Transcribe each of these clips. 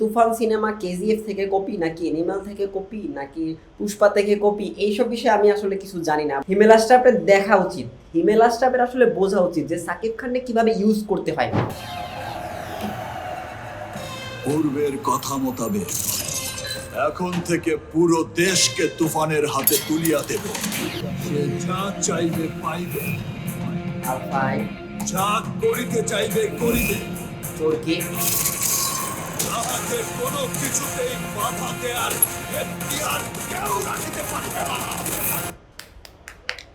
তুফান cinema KGF থেকে copy নাকি animal থেকে কপি নাকি পুষ্পা থেকে কপি এইসব বিষয়ে আমি আসলে কিছু জানি না। হিমেলা স্টাফের দেখা উচিত। হিমেলা স্টাফের আসলে বোঝা উচিত যে সাকিব খানকে কীভাবে ইউজ করতে হয়। পূর্বের কথা মোতাবেক এখন থেকে পুরো দেশকে তুফানের হাতে তুলিয়া দেব। সে যা চাইবে পাইবে। যা করিতে চাইবে করিবে। চোরকে তাহাকে কোনো কিছুতেই বাধা এখতিয়ার কেউ রাখিতে পারবে না।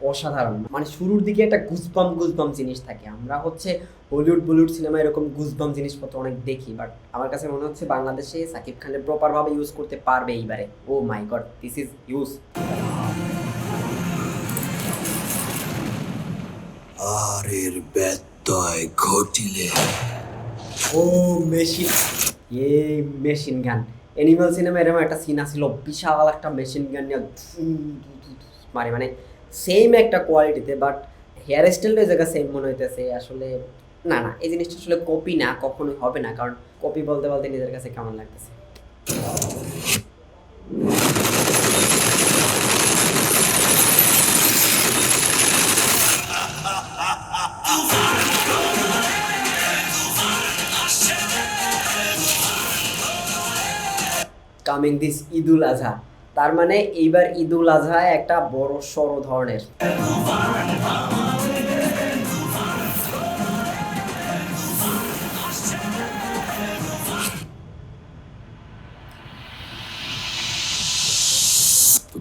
অসাধারণ। মানে শুরুর দিকে একটা গুজবাম গুজবাম জিনিস থাকে। আমরা হচ্ছে হলিউড বলিউড সিনেমা এরকম গুজবাম জিনিসপত্র অনেক দেখি বাট আমার কাছে মনে হচ্ছে বাংলাদেশে সাকিব খানের প্রপার ভাবে ইউজ করতে পারবে এইবারে। ও my god this is use আর এর ব্যত্যয় ঘটিলে ও মেশিন। এই মেশিন গান অ্যানিমাল সিনেমা এরকম একটা সিন আসছিল বিশাল একটা মেশিন গান নিয়ে মারে। মানে সেম একটা কোয়ালিটিতে বাট হেয়ার স্টাইলটা জায়গা সেম মনে হইতেছে। আসলে না না, এই জিনিসটা আসলে কপি না, কখনোই হবে না, কারণ কপি বলতে বলতে নিজের কাছে কেমন লাগতেছে? কামিং দিস ঈদুল আজহা তার মানে এইবার ঈদুল আজহা একটা বড় সড় ধরনের।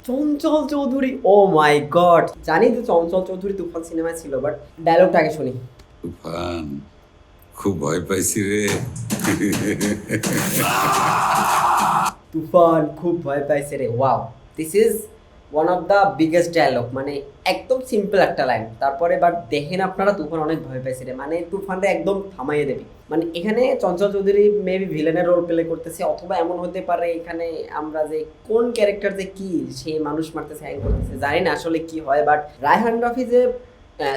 চঞ্চল চৌধুরী ও মাই গড জানি তো চঞ্চল চৌধুরী তুফান সিনেমায় ছিল বাট ডায়লগটা আগে শুনি। তুফান, খুব ভয় পাইছি রে। তুফান খুব ভয় পাইছে রে wow this is one of the biggest dialogue মানে একদম সিম্পল একটা লাইন তারপরে বাট দেখেন আপনারা, তুফান অনেক ভয় পাইছে রে। মানে তুফানটা একদম থামাইয়ে দেবে। মানে এখানে চঞ্চল চৌধুরী মেবি ভিলেনের রোল প্লে করতেছে, অথবা এমন হতে পারে এখানে আমরা যে কোন ক্যারেক্টার যে কি সে মানুষ মারতেছে হ্যাং করতেছে। জানি না আসলে কি হয় বাট রায়হান রফি যে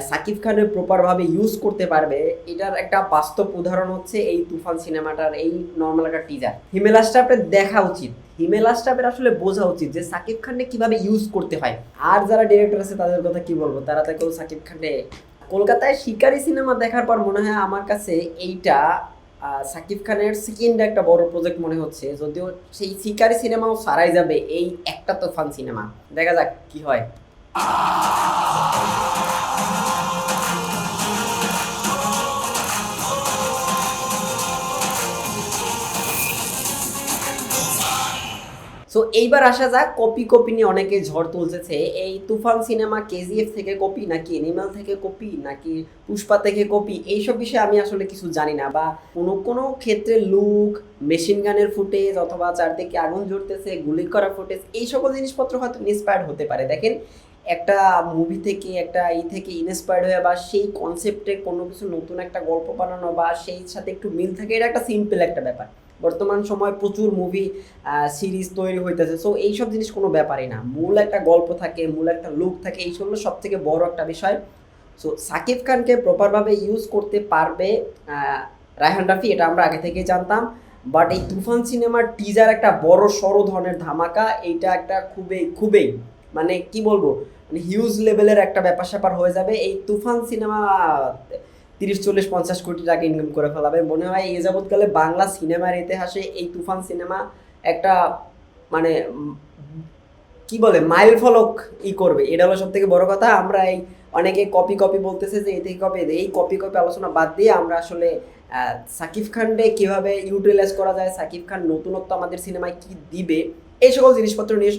সাকিব খানের প্রপারভাবে ইউজ করতে পারবে। এটার একটা বাস্তব উদাহরণ হচ্ছে এই তুফান সিনেমাটার এই নর্মাল একটা টিজার হিমেলা স্টাফের দেখা উচিত। হিমেলা স্টাফের আসলে বোঝা উচিত যে সাকিব খানকে কীভাবে ইউজ করতে হয়। আর যারা ডিরেক্টর আছে, তাদের কথা কি বলব? তারা তো কেউ সাকিব খানে কলকাতায় শিকারি সিনেমা দেখার পর মনে হয় আমার কাছে এইটা সাকিব খানের সেকেন্ড একটা বড় প্রজেক্ট মনে হচ্ছে। যদিও সেই শিকারি সিনেমাও সারাই যাবে এই একটা তুফান সিনেমা। দেখা যাক কি হয়। সো এইবার আসা যাক, কপি কপি নিয়ে অনেকে ঝড় তুলতেছে। এই তুফান সিনেমা কেজিএফ থেকে কপি নাকি এনিমাল থেকে কপি নাকি পুষ্পা থেকে কপি? এইসব বিষয়ে আমি আসলে কিছু জানি না বা কোনো কোনো ক্ষেত্রে লুক মেশিন গানের ফুটেজ অথবা চারদিকে আগুন জ্বলতেছে গুলি করা ফুটেজ এই সকল জিনিসপত্র হয়তো ইন্সপায়ার্ড হতে পারে। দেখেন, একটা মুভি থেকে, একটা ই থেকে ইন্সপায়ার্ড হয়ে বা সেই কনসেপ্টে কোনো কিছু নতুন একটা গল্প বানানো বা সেই সাথে একটু মিল থাকে, এটা একটা সিম্পল একটা ব্যাপার। বর্তমান সময় প্রচুর মুভি সিরিজ তৈরি হইতেছে। সো এইসব জিনিস কোনো ব্যাপারই না। মূল একটা গল্প থাকে, মূল একটা লুক থাকে, এই হলো সব থেকে বড় একটা বিষয়। সো সাকিব খানকে প্রপারভাবে ইউজ করতে পারবে রায়হান রাফি, এটা আমরা আগে থেকেই জানতাম। বাট এই তুফান সিনেমার টিজার একটা বড় সড়ো ধরনের ধামাকা, এইটা একটা খুবই খুবই মানে কি বলব? মানে হিউজ লেভেলের একটা ব্যাপার স্যাপার হয়ে যাবে। এই তুফান সিনেমা তিরিশ, চল্লিশ, পঞ্চাশ কোটি টাকা ইনকাম করে ফেলাবে। মনে হয় এই যাবৎকালে বাংলা সিনেমার ইতিহাসে এই তুফান সিনেমা একটা মানে কি বলে, মাইল ফলক ই করবে। এটা হলো সব থেকে বড় কথা। আমরা এই অনেকে কপি কপি বলতেছে যে এই থেকে কপি এই কপি কপি আলোচনা বাদ দিয়ে আমরা আসলে সাকিব খানকে কীভাবে ইউটিলাইজ করা যায়, সাকিব খান নতুনত্ব আমাদের সিনেমায় কি দিবে, এই সকল জিনিসপত্র নিয়ে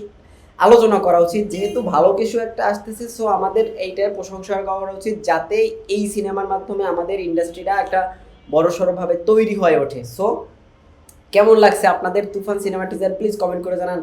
আলোচনা করা উচিত। যেহেতু ভালো কিছু একটা আসতেছে সো আমাদের এইটার প্রশংসা করা উচিত যাতে এই সিনেমার মাধ্যমে আমাদের ইন্ডাস্ট্রিটা একটা বড়সড়ভাবে তৈরি হয়ে ওঠে। সো কেমন লাগছে আপনাদের Toofan cinema teaser please comment করে জানান।